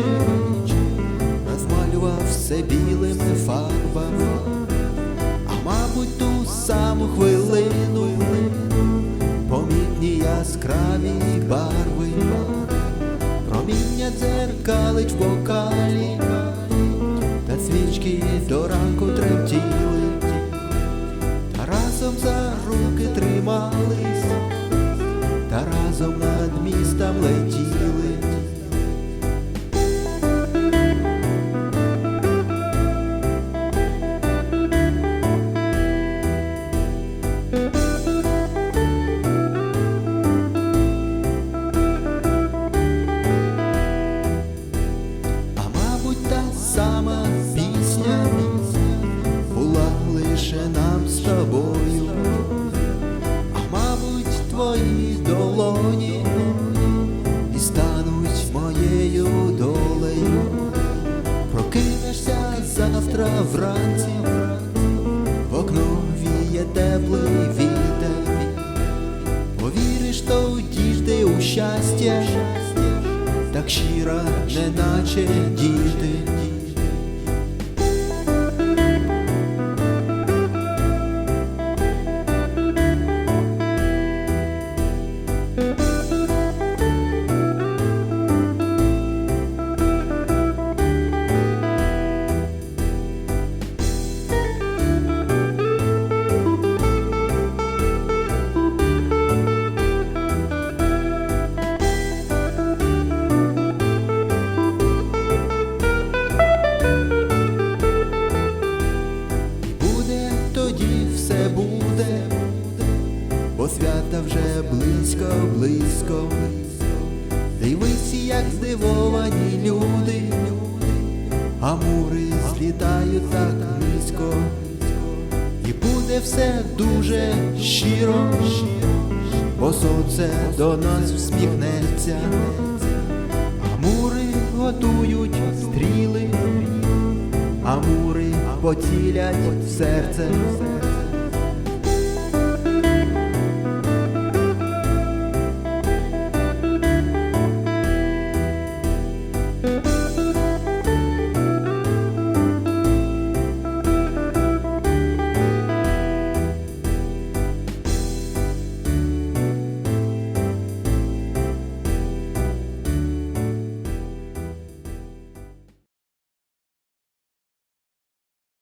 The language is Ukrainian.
очі, розмалював все білими фарбами, а мабуть, ту саму хвилину помітні яскраві барви, проміння дзеркалить в бокалі, та свічки до ранку тремтіли, та разом за руки тримались, та разом над містом летіли. Вранці, в окно віє теплий вітер. Повіриш тоді ж ти у щастя, так щиро, неначе діти. Свята вже близько, близько. Дивись, як здивовані люди, а мури злітають так низько, і буде все дуже щиро, бо сонце до нас всміхнеться, а мури готують стріли, а мури поцілять серце.